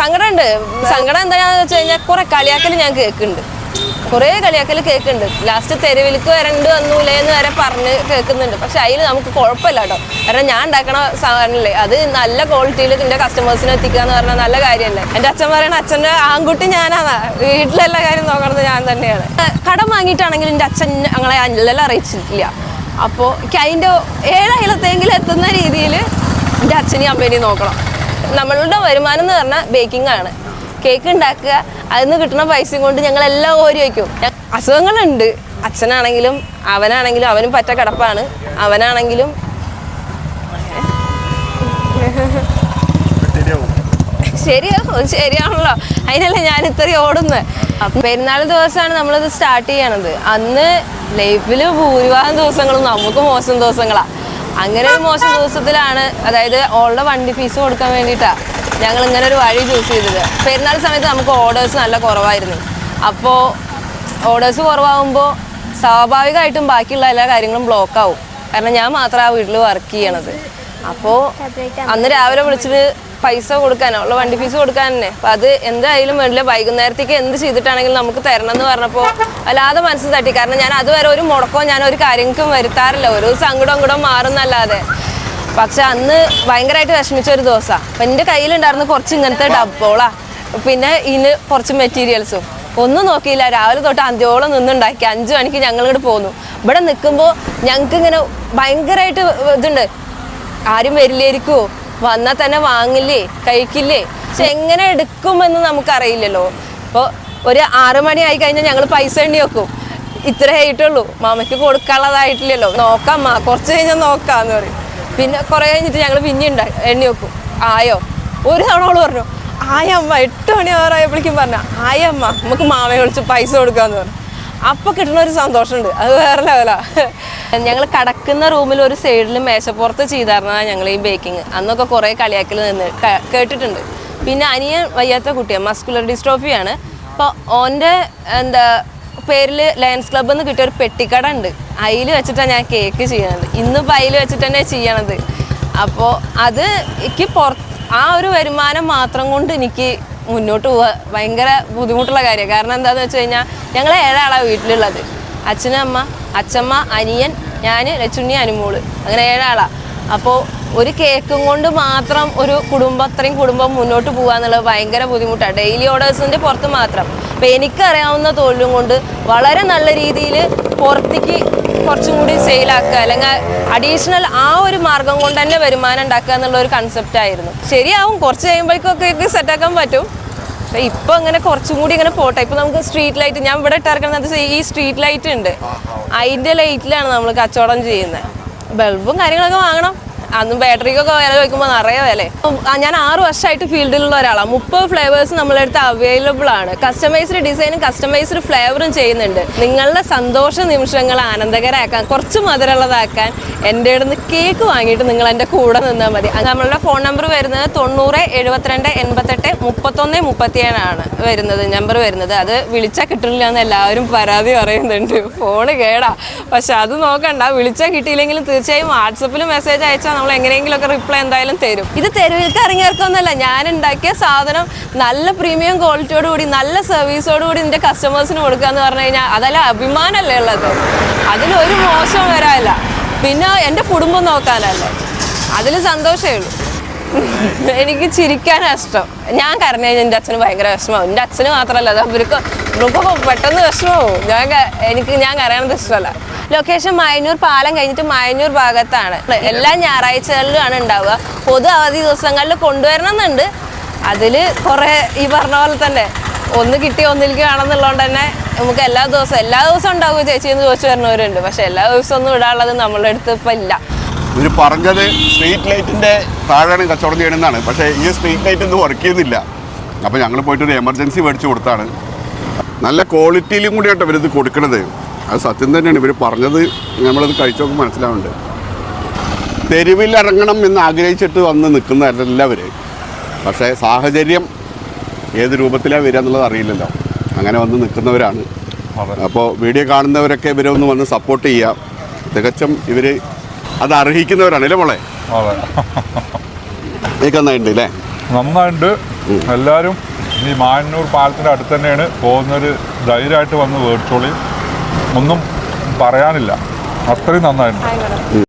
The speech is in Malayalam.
സങ്കടമുണ്ട്. സങ്കടം എന്താണെന്ന് വെച്ച് കഴിഞ്ഞാൽ കുറെ കളിയാക്കൽ ഞാൻ കേൾക്കുന്നുണ്ട്. കുറേ കളിയാക്കൽ കേൾക്കുന്നുണ്ട്. ലാസ്റ്റ് തെരുവിലേക്ക് വരണ്ട് വന്നൂലേ എന്ന് വരെ പറഞ്ഞ് കേൾക്കുന്നുണ്ട്. പക്ഷെ അതിൽ നമുക്ക് കുഴപ്പമില്ല കേട്ടോ. കാരണം ഞാൻ ഉണ്ടാക്കണ സാധനമല്ലേ അത് നല്ല ക്വാളിറ്റിയിൽ എന്റെ കസ്റ്റമേഴ്സിന് എത്തിക്കുക എന്ന് പറഞ്ഞാൽ നല്ല കാര്യമല്ലേ. എന്റെ അച്ഛൻ പറയണ അച്ഛന്റെ ആൺകുട്ടി ഞാനാണ്. വീട്ടിലെല്ലാ കാര്യം നോക്കണത് ഞാൻ തന്നെയാണ്. കടം വാങ്ങിയിട്ടാണെങ്കിൽ എന്റെ അച്ഛൻ ഞങ്ങളെ അല്ലെല്ലാം അറിയിച്ചിട്ടില്ല. അപ്പോൾ എനിക്ക് അതിന്റെ ഏഴായിലത്തെങ്കിലും എത്തുന്ന രീതിയിൽ എന്റെ അച്ഛനെയും അമ്മേനെയും നോക്കണം. നമ്മളുടെ വരുമാനം എന്ന് പറഞ്ഞാൽ ബേക്കിംഗ് ആണ്. കേക്ക് ഉണ്ടാക്കുക അതിൽ നിന്ന് കിട്ടുന്ന പൈസ കൊണ്ട് ഞങ്ങൾ എല്ലാം ഓരി വയ്ക്കും അസുഖങ്ങളുണ്ട്. അച്ഛനാണെങ്കിലും അവനാണെങ്കിലും അവനും പറ്റ കിടപ്പാണ്. അവനാണെങ്കിലും. ശരിയാവും ശരിയാണല്ലോ. അതിനല്ലേ ഞാൻ ഇത്രയും ഓടുന്നത് പെരുന്നാൾ ദിവസമാണ് നമ്മളിത് സ്റ്റാർട്ട് ചെയ്യണത്. അന്ന് ലൈഫിൽ ഭൂരിഭാഗം ദിവസങ്ങളും നമുക്ക് മോശം ദിവസങ്ങളാണ് അങ്ങനെ ഒരു മോശം ദിവസത്തിലാണ് അതായത് ഓളുടെ വണ്ടി ഫീസ് കൊടുക്കാൻ വേണ്ടിയിട്ടാണ് ഞങ്ങൾ ഇങ്ങനെ ഒരു വഴി ചൂസ് ചെയ്തത്. പെരുന്നാൾ സമയത്ത് നമുക്ക് ഓർഡേഴ്സ് നല്ല കുറവായിരുന്നു. അപ്പോൾ ഓർഡേഴ്സ് കുറവാകുമ്പോൾ സ്വാഭാവികമായിട്ടും ബാക്കിയുള്ള എല്ലാ കാര്യങ്ങളും ബ്ലോക്ക് ആവും. കാരണം ഞാൻ മാത്രമാണ് ആ വീട്ടിൽ വർക്ക് ചെയ്യണത്. അപ്പോൾ അന്ന് രാവിലെ വിളിച്ചിട്ട് പൈസ കൊടുക്കാനോ ഉള്ള വണ്ടി ഫീസ് കൊടുക്കാൻ തന്നെ അപ്പം അത് എന്തായാലും വേണ്ടില്ല. വൈകുന്നേരത്തേക്ക് എന്ത് ചെയ്തിട്ടാണെങ്കിലും നമുക്ക് തരണം എന്ന് പറഞ്ഞപ്പോൾ അല്ലാതെ മനസ്സ് തട്ടി. കാരണം ഞാൻ അതുവരെ ഒരു മുടക്കോ ഞാൻ ഒരു കാര്യങ്ങൾക്കും വരുത്താറില്ല. ഒരു സങ്കടം അങ്ങടോ മാറുന്നല്ലാതെ. പക്ഷെ അന്ന് ഭയങ്കരമായിട്ട് വിഷമിച്ച ഒരു ദിവസമാണ് അപ്പം എന്റെ കയ്യിലുണ്ടായിരുന്ന കുറച്ച് ഇങ്ങനത്തെ ഡബ്ബോളാ. പിന്നെ ഇതിന് കുറച്ച് മെറ്റീരിയൽസും ഒന്നും നോക്കിയില്ല. രാവിലെ തൊട്ട് അന്ത്യോളം നിന്നുണ്ടാക്കി. അഞ്ചു മണിക്ക് ഞങ്ങൾ ഇങ്ങോട്ട് പോന്നു. ഇവിടെ നിൽക്കുമ്പോൾ ഞങ്ങൾക്ക് ഇങ്ങനെ ഭയങ്കരമായിട്ട് ഇതുണ്ട്. ആരും വരില്ലായിരിക്കുമോ വന്നാൽ തന്നെ വാങ്ങില്ലേ കഴിക്കില്ലേ? പക്ഷെ എങ്ങനെ എടുക്കുമെന്ന് നമുക്കറിയില്ലല്ലോ. അപ്പോൾ ഒരു ആറു മണി ആയി കഴിഞ്ഞാൽ ഞങ്ങൾ പൈസ എണ്ണി വെക്കും. ഇത്ര ആയിട്ടുള്ളൂ മാമയ്ക്ക് കൊടുക്കാനുള്ളതായിട്ടില്ലല്ലോ. നോക്കാം മാ കുറച്ച് കഴിഞ്ഞാൽ നോക്കാന്ന് പറയും. പിന്നെ കുറേ കഴിഞ്ഞിട്ട് ഞങ്ങൾ പിന്നെ ഉണ്ടാ എണ്ണി വെക്കും. ആയോ? ഒരു തവണ അവൾ പറഞ്ഞു ആയമ്മ എട്ട് മണി ആറായപ്പോഴേക്കും പറഞ്ഞ ആയമ്മ നമുക്ക് മാമയെ വിളിച്ച് പൈസ കൊടുക്കാന്ന് പറഞ്ഞു. അപ്പൊ കിട്ടുന്ന ഒരു സന്തോഷമുണ്ട്. അത് വേറെ ലെവലാ ഞങ്ങൾ കടക്കുന്ന റൂമിൽ ഒരു സൈഡിൽ മേശപ്പുറത്ത് ചെയ്തായിരുന്നതാണ് ഞങ്ങൾ ഈ ബേക്കിംഗ് അന്നൊക്കെ കുറേ കളിയാക്കൽ നിന്ന് കേട്ടിട്ടുണ്ട്. പിന്നെ അനിയൻ വയ്യാത്ത കുട്ടിയാണ് മസ്കുലർ ഡിസ്ട്രോഫിയാണ് അപ്പോൾ ഓന്റെ എന്താ പേരിൽ ലയൻസ് ക്ലബ്ബിൽ നിന്ന് കിട്ടിയ ഒരു പെട്ടിക്കട ഉണ്ട് അതിൽ വെച്ചിട്ടാണ് ഞാൻ കേക്ക് ചെയ്യണത്. ഇന്നിപ്പോൾ അതിൽ വെച്ചിട്ട് തന്നെ ചെയ്യണത്. അപ്പോൾ അത് എനിക്ക് പുറത്ത് ആ ഒരു വരുമാനം മാത്രം കൊണ്ട് എനിക്ക് മുന്നോട്ട് പോവുക ഭയങ്കര ബുദ്ധിമുട്ടുള്ള കാര്യമാണ് കാരണം എന്താണെന്ന് വെച്ച് കഴിഞ്ഞാൽ ഞങ്ങൾ ഏഴാളാണ് വീട്ടിലുള്ളത്. അച്ഛനും അമ്മ അച്ഛമ്മ അനിയൻ ഞാൻ ലച്ചുണ്ണി അനുമോൾ. അങ്ങനെ ഏഴാളാണ് അപ്പോൾ ഒരു കേക്കും കൊണ്ട് മാത്രം ഒരു കുടുംബം അത്രയും കുടുംബം മുന്നോട്ട് പോകുക എന്നുള്ളത് ഭയങ്കര ബുദ്ധിമുട്ടാണ്. ഡെയിലി ഓർഡേഴ്സിന്റെ പുറത്ത് മാത്രം. അപ്പോൾ എനിക്കറിയാവുന്ന തൊഴിലും കൊണ്ട് വളരെ നല്ല രീതിയിൽ പുറത്തേക്ക് കുറച്ചും കൂടി സെയിലാക്കുക അല്ലെങ്കിൽ അഡീഷണൽ ആ ഒരു മാർഗം കൊണ്ട് തന്നെ വരുമാനം ഉണ്ടാക്കുക എന്നുള്ള ഒരു കൺസെപ്റ്റ് ആയിരുന്നു. ശരിയാവും കുറച്ച് കഴിയുമ്പോഴേക്കൊക്കെ സെറ്റാക്കാൻ പറ്റും. പക്ഷെ ഇപ്പൊ അങ്ങനെ കുറച്ചും കൂടി ഇങ്ങനെ പോട്ടെ. ഇപ്പൊ നമുക്ക് സ്ട്രീറ്റ് ലൈറ്റ് ഞാൻ ഇവിടെ ഇട്ടിറക്കുന്നത് ഈ സ്ട്രീറ്റ് ലൈറ്റ് ഉണ്ട്. അതിന്റെ ലൈറ്റിലാണ് നമ്മൾ കച്ചവടം ചെയ്യുന്നത്. ബൾബും കാര്യങ്ങളൊക്കെ വാങ്ങണം. അന്ന് ബാറ്ററിക്കൊക്കെ വില ചോദിക്കുമ്പോൾ നിറയെ വില ഞാൻ ആറ് വർഷമായിട്ട് ഫീൽഡിലുള്ള ഒരാളാണ് മുപ്പത് ഫ്ലേവേഴ്സ് നമ്മളെ അടുത്ത് അവൈലബിൾ ആണ്. കസ്റ്റമൈസ്ഡ് ഡിസൈനും കസ്റ്റമൈസ്ഡ് ഫ്ലേവറും ചെയ്യുന്നുണ്ട്. നിങ്ങളുടെ സന്തോഷ നിമിഷങ്ങൾ ആനന്ദകരമാക്കാൻ കുറച്ച് മധുരമുള്ളതാക്കാൻ എന്റെ അടുത്ത് കേക്ക് വാങ്ങിയിട്ട് നിങ്ങൾ എന്റെ കൂടെ നിന്നാൽ മതി. നമ്മളുടെ ഫോൺ നമ്പർ വരുന്നത് തൊണ്ണൂറ് എഴുപത്തിരണ്ട് എൺപത്തെട്ട് മുപ്പത്തൊന്ന് മുപ്പത്തിയേഴാണ് വരുന്നത് നമ്പർ വരുന്നത്. അത് വിളിച്ചാൽ കിട്ടില്ല എന്ന് എല്ലാവരും പരാതി പറയുന്നുണ്ട്. ഫോണ് കേടാ. പക്ഷെ അത് നോക്കണ്ട വിളിച്ചാൽ കിട്ടിയില്ലെങ്കിലും തീർച്ചയായും വാട്സപ്പിൽ മെസ്സേജ് അയച്ചാൽ നമ്മൾ എങ്ങനെയെങ്കിലുമൊക്കെ റിപ്ലൈ എന്തായാലും തരും. ഇത് തെരുവിലേക്ക് ഇറങ്ങിയവർക്കൊന്നുമല്ല ഞാൻ ഉണ്ടാക്കിയ സാധനം നല്ല പ്രീമിയം ക്വാളിറ്റിയോട് കൂടി നല്ല സർവീസോട് കൂടി എന്റെ കസ്റ്റമേഴ്സിന് കൊടുക്കുക എന്ന് പറഞ്ഞു കഴിഞ്ഞാൽ അതല്ല അഭിമാനമല്ലേ ഉള്ളത്. അതിലൊരു മോശം വരാനില്ല. പിന്നെ എന്റെ കുടുംബം നോക്കാനല്ലേ. അതിൽ സന്തോഷമേ ഉള്ളൂ. എനിക്ക് ചിരിക്കാൻ ഇഷ്ടം. ഞാൻ കരഞ്ഞു കഴിഞ്ഞാൽ എന്റെ അച്ഛന് ഭയങ്കര വിഷമമാവും. എന്റെ അച്ഛന് മാത്രമല്ല അത് അവർക്ക് ഇവർക്കൊക്കെ പെട്ടെന്ന് വിഷമമാവും. ഞാൻ എനിക്ക് ഞാൻ കരയണത് ഇഷ്ടമല്ല. ലൊക്കേഷൻ മായന്നൂർ പാലം കഴിഞ്ഞിട്ട് മായന്നൂർ ഭാഗത്താണ്. എല്ലാ ഞായറാഴ്ചകളിലുമാണ് ഉണ്ടാവുക. പൊതു അവധി ദിവസങ്ങളിൽ കൊണ്ടുവരണം എന്നുണ്ട് അതിൽ കുറേ ഈ പറഞ്ഞ പോലെ തന്നെ ഒന്ന് കിട്ടി ഒന്നിലേക്ക് വേണമെന്നുള്ളതുകൊണ്ട് തന്നെ നമുക്ക് എല്ലാ ദിവസവും എല്ലാ ദിവസവും ഉണ്ടാവും ചേച്ചി എന്ന് ചോദിച്ചു വരുന്നവരുണ്ട്. പക്ഷെ എല്ലാ ദിവസവും ഒന്നും ഇടാനുള്ളത് നമ്മളുടെ അടുത്ത് ഇപ്പം ഇല്ല. ഇവർ പറഞ്ഞത് സ്ട്രീറ്റ് ലൈറ്റിന്റെ താഴെയാണ് കച്ചവടം ചെയ്യണമെന്നാണ് പക്ഷേ ഈ സ്ട്രീറ്റ് ലൈറ്റ് ഒന്നും വർക്ക് ചെയ്യുന്നില്ല. അപ്പോൾ ഞങ്ങൾ പോയിട്ട് ഒരു എമർജൻസി മേടിച്ചു കൊടുത്താണ്. നല്ല ക്വാളിറ്റിയിലും കൂടിയായിട്ട് അവരിത് കൊടുക്കണത്. അത് സത്യം തന്നെയാണ്. ഇവർ പറഞ്ഞത് നമ്മളത് കഴിച്ചു നോക്കുമ്പോൾ മനസ്സിലാവുന്നുണ്ട്. തെരുവിലിറങ്ങണം എന്ന് ആഗ്രഹിച്ചിട്ട് വന്ന് നിൽക്കുന്നവരല്ല അവർ പക്ഷേ സാഹചര്യം ഏത് രൂപത്തിലാണ് വരിക എന്നുള്ളത് അറിയില്ലല്ലോ. അങ്ങനെ വന്ന് നിൽക്കുന്നവരാണ്. അപ്പോൾ വീഡിയോ കാണുന്നവരൊക്കെ ഇവരെ ഒന്ന് വന്ന് സപ്പോർട്ട് ചെയ്യുക. തികച്ചും ഇവർ അത് അർഹിക്കുന്നവരാണ് അല്ലേ മോളെ? നന്നായിട്ടുണ്ട് അല്ലേ? നന്നായിട്ട് എല്ലാവരും ഈ മാന്നൂർ പാലത്തിന്റെ അടുത്ത് തന്നെയാണ് പോകുന്നൊരു ധൈര്യമായിട്ട് വന്ന് മേടിച്ചോളി ഒന്നും പറയാനില്ല. അത്രയും നന്നായിരുന്നു.